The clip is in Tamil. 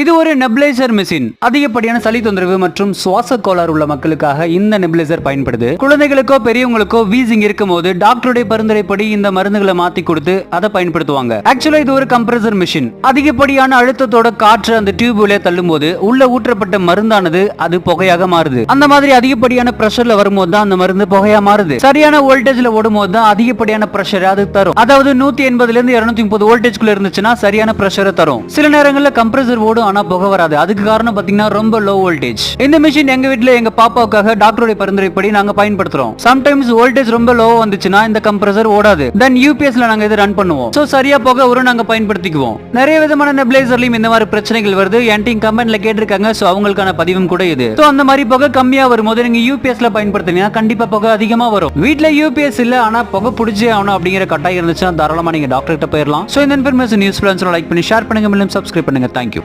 இது ஒரு நெப்ளைசர் மிஷின் அதிகப்படியான சளி தொந்தரவு மற்றும் சுவாச கோளாறு உள்ள மக்களுக்காக இந்த நெப்ளைசர் பயன்படுது. குழந்தைகளுக்கோ பெரியவங்களுக்கோ வீசிங் இருக்கும்போது டாக்டருடைய பரிந்துரைப்படி இந்த மருந்துகளை மாத்தி கொடுத்து அதை பயன்படுத்துவாங்க. ஆக்சுவலா இது ஒரு கம்ப்ரசர் மிஷின் அதிகப்படியான அழுத்தத்தோட காற்று அந்த டியூப் உள்ளே தள்ளும் போது உள்ள ஊற்றப்பட்ட மருந்தானது அது புகையாக மாறுது. அந்த மாதிரி அதிகப்படியான பிரஷர்ல வரும்போது தான் அந்த மருந்து புகையா மாறுது. சரியான வோல்டேஜ்ல ஓடும் போது தான் அதிகப்படியான பிரஷர் அது தரும். அதாவது நூத்தி எண்பதுல இருந்து இருநூத்தி முப்பது வோல்டேஜ்குள்ள இருந்துச்சுன்னா சரியான பிரஷரை தரும். சில நேரங்களில் கம்ப்ரசர் ஓடும் ஆனா புகை வராது. அதுக்கு காரணம் பாத்தீங்கன்னா ரொம்ப லோ வோல்டேஜ் இந்த மிஷின் எங்க வீட்ல எங்க பாப்பாவுக்காக டாக்டருடைய பரிந்துரைப்படி நாங்க பயன்படுத்துறோம். சம்டைம்ஸ் வோல்டேஜ் ரொம்ப லோ வந்துச்சுன்னா இந்த கம்ப்ரசர் ஓடாது. தென் யூபிஎஸ்ல நாங்க இதை ரன் பண்ணுவோம். சோ சரியா புகை வரும் நாங்க பயன்படுத்திக்குவோம். நிறைய விதமான நெப்ளைசர்லயும் இந்த மாதிரி பிரச்சனைகள் வருது. என்டிங் கமெண்ட்ல கேட்டிருக்காங்க. சோ அவங்களுக்கான பதிவும் கூட இது. சோ அந்த மாதிரி புகை கம்மியா வரும்போது நீங்க யூபிஎஸ்ல பயன்படுத்தினீங்கன்னா கண்டிப்பா புகை அதிகமா வரும். வீட்ல யூபிஎஸ் இல்ல ஆனா புகை பிடிச்சே ஆகணும் அப்படிங்கிற கட்டாயம் இருந்துச்சுன்னா தாராளமா நீங்க டாக்டர் கிட்ட போயிடலாம் சோ இந்த இன்ஃபர்மேஷன் யூஸ்ஃபுல்லா லைக் பண்ணி ஷேர் பண்ணுங்க. மேலும் சப்ஸ்கிரைப் பண்ணுங்க. தேங்க்யூ